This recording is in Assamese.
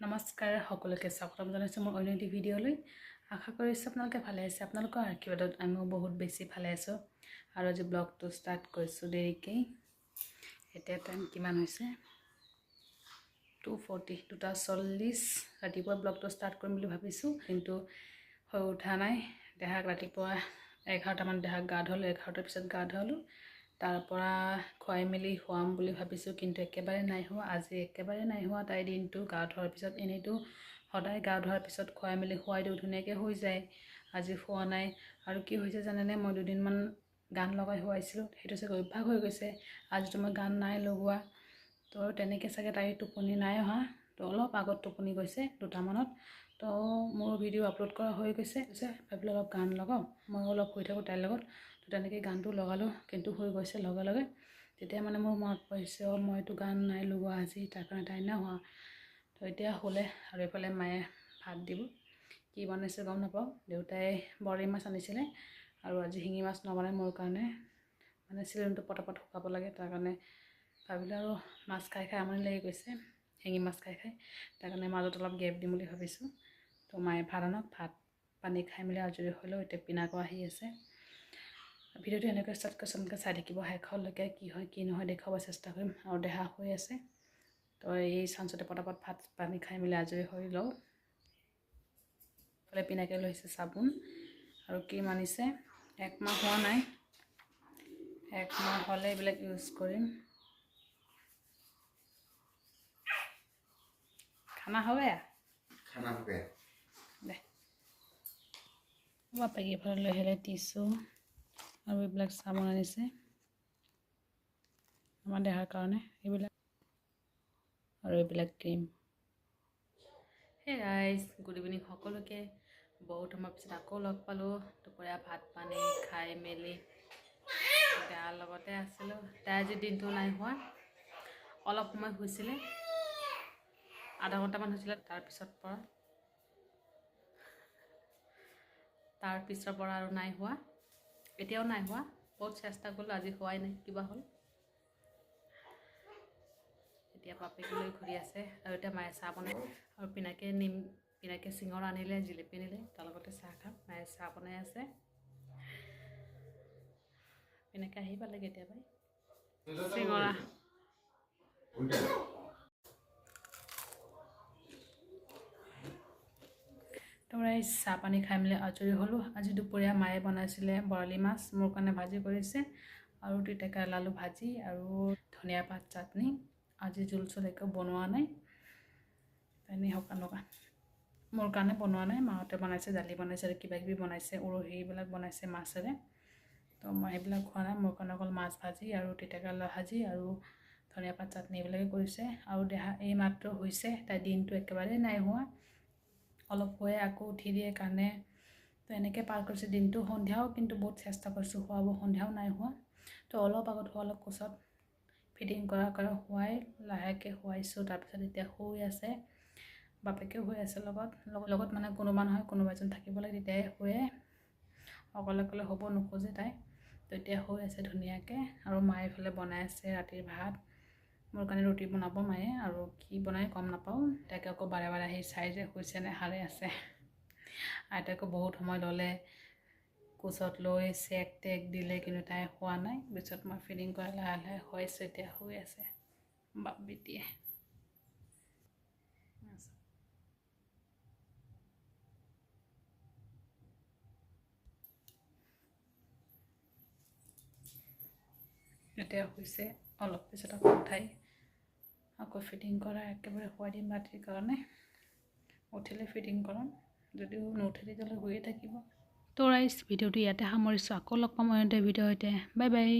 নমস্কাৰ, সকলোকে স্বাগতম জনাইছোঁ মোৰ অন্য এটি ভিডিঅ'লৈ। আশা কৰিছোঁ আপোনালোকে ভালে আছে। আপোনালোকৰ আশীৰ্বাদত আমিও বহুত বেছি ভালে আছোঁ। আৰু আজি ব্লগটো ষ্টাৰ্ট কৰিছোঁ দেৰিকেই। এতিয়া টাইম কিমান হৈছে? টু ফৰ্টি দুটা চল্লিছ। ৰাতিপুৱা ব্লগটো ষ্টাৰ্ট কৰিম বুলি ভাবিছোঁ, কিন্তু হৈ উঠা নাই। দেহাক ৰাতিপুৱা এঘাৰটামান দেহাক গা ধুৱালোঁ, এঘাৰটাৰ পিছত গা ধুৱালোঁ। তাৰপৰা খুৱাই মেলি শুৱাম বুলি ভাবিছোঁ কিন্তু একেবাৰে নাই হোৱা। আজি একেবাৰে নাই হোৱা তাই দিনটো গা ধোৱাৰ পিছত এনেইতো সদায় গা ধোৱাৰ পিছত খুৱাই মেলি শুৱাই দিওঁ ধুনীয়াকৈ হৈ যায়। আজি শুৱা নাই। আৰু কি হৈছে জানেনে? মই দুদিনমান গান লগাই শুৱাইছিলোঁ। সেইটো চাগে অভ্যাস হৈ গৈছে। আজিতো মই গান নাই লগোৱা। তো তেনেকৈ চাগে তাইৰ টোপনি নাই অহা। তো অলপ আগত টোপনি গৈছে দুটামানত। তো মোৰ ভিডিঅ' আপলোড কৰা হৈ গৈছে ভাবিলোঁ অলপ গান লগাওঁ। মই অলপ শুই থাকোঁ তাইৰ লগত। তো তেনেকৈ গানটো লগালোঁ কিন্তু হৈ গৈছে লগে লগে। তেতিয়া মানে মোৰ মনত পৰিছে অঁ মইতো গান নাই লগোৱা আজি তাৰ কাৰণে তাই নাই হোৱা। তো এতিয়া শুলে আৰু এইফালে মায়ে ভাত দিব। কি বনাইছে গম নাপাওঁ। দেউতাই বৰালি মাছ আনিছিলে আৰু আজি শিঙি মাছ নবনাই মোৰ কাৰণে। মানে চিলিণ্ডাৰটো পটাপট শুকাব লাগে তাৰ কাৰণে ভাবিলোঁ আৰু মাছ খাই খাই আমনি লাগি গৈছে শিঙি মাছ খাই খাই। তাৰ কাৰণে মাজত অলপ গেপ দিম বুলি ভাবিছোঁ। তো মায়ে ভাত আনক ভাত পানী খাই মেলি আজৰি হ'লেও এতিয়া পিনাকো আহি আছে। ভিডিঅ'টো এনেকৈ কৰি চমকৈ চাই থাকিব শেষলৈকে কি হয় কি নহয় দেখুৱাব চেষ্টা কৰিম আৰু দেহা হৈ আছে। তো এই চাঞ্চতে পটাপট ভাত পানী খাই মেলি আজৰি হৈ লওঁ। ফালে পিনাকে লৈছে চাবোন। আৰু ক্ৰীম আনিছে। একমাহ হোৱা নাই। একমাহ হ'লে এইবিলাক ইউজ কৰিম। খানা হবে খানা বাপেকে এইফালে লৈ আহিলে টিচু আৰু এইবিলাক চাবোন আনিছে। আমাৰ দেহাৰ কাৰণে এইবিলাক আৰু এইবিলাক ক্ৰীম। হে ৰাইজ গুড ইভিনিং সকলোকে। বহুত সময় পিছত আকৌ লগ পালোঁ। দুপৰীয়া ভাত পানী খাই মেলি তাৰ লগতে আছিলোঁ। তাই আজি দিনটো নাই হোৱা। অলপ সময় শুইছিলে আধা ঘণ্টামান হৈছিলে তাৰপিছত পৰা। তাৰ পিছৰ পৰা আৰু নাই হোৱা। এতিয়াও নাই হোৱা। বহুত চেষ্টা কৰিলোঁ আজি হোৱাই নাই কিবা হ'ল। এতিয়া বাপেকে লৈ ঘূৰি আছে আৰু এতিয়া মায়ে চাহ বনাই। আৰু পিনাকে নিম পিনাকে চিঙৰা আনিলে জিলেপি আনিলে তাৰ লগতে চাহ খাম। মায়ে চাহ বনাই আছে। পিনাকে আহি পালে কেতিয়াবাই চিঙৰা তোৰাই চাহ পানী খাই মেলি আজৰি হ'লোঁ। আজি দুপৰীয়া মায়ে বনাইছিলে বৰালি মাছ, মোৰ কাৰণে ভাজি কৰিছে আৰু তিতাকেৰেলা আলু ভাজি আৰু ধনিয়া পাত, চাটনি। আজি জোল চোল একো বনোৱা নাই। এনেই শুকান লগা মোৰ কাৰণে বনোৱা নাই, মাহঁতে বনাইছে, দালি বনাইছে আৰু কিবা কিবি বনাইছে, উৰহি এইবিলাক বনাইছে মাছেৰে। তো মই সেইবিলাক খোৱা নাই, মোৰ কাৰণে অকল মাছ ভাজি আৰু তিতাকেৰেলা ভাজি আৰু ধনিয়া পাত, চাটনি এইবিলাকে কৰিছে। আৰু দেহা, এই মাত্ৰ হৈছে, তাই দিনটো একেবাৰে নাই হোৱা। অলপ শুৱে আকৌ উঠি দিয়ে কাৰণে। তো এনেকৈ পাৰ কৰিছে দিনটো সন্ধিয়াও কিন্তু বহুত চেষ্টা কৰিছোঁ শুৱাব সন্ধিয়াও নাই হোৱা। তো অলপ আগত হোৱা অলপ কোচত ফিটিং কৰা কৰা শুৱাই লাহেকৈ শুৱাইছোঁ তাৰপিছত এতিয়া শুই আছে। বাপেকেও শুই আছে লগত। লগত লগত মানে কোনোবা নহয় কোনোবা এজন থাকিব লাগে তেতিয়াই শুৱে। অকলে অকলে হ'ব নোখোজে তাই। তো এতিয়া শুই আছে ধুনীয়াকৈ আৰু মায়ে এইফালে বনাই আছে ৰাতিৰ ভাত। মোৰ কাৰণে ৰুটি বনাব মায়ে আৰু কি বনাই গম নাপাওঁ। তাকে আকৌ বাৰে বাৰে আহি চাই যে শুইছে নে সাৰে আছে। আইতাকো বহুত সময় ল'লে কোচত লৈ চেক টেক দিলে কিন্তু তাই শুৱা নাই। পিছত মই ফিডিং কৰা লাহে লাহে শুৱাইছোঁ এতিয়া শুই আছে। বাপ বেটিয়ে। এতিয়া শুইছে অলপ পিছত আকৌ উঠাই। আকৌ ফিটিং কৰা একেবাৰে শুৱাই দিম ৰাতিৰ কাৰণে উঠিলে ফিটিং কৰাম যদিও নুঠে তেতিয়াহ'লে শুয়ে থাকিব তো ৰাইজ ভিডিঅ'টো ইয়াতে সামৰিছোঁ আকৌ লগ পাম অন্য সৈতে বাই বাই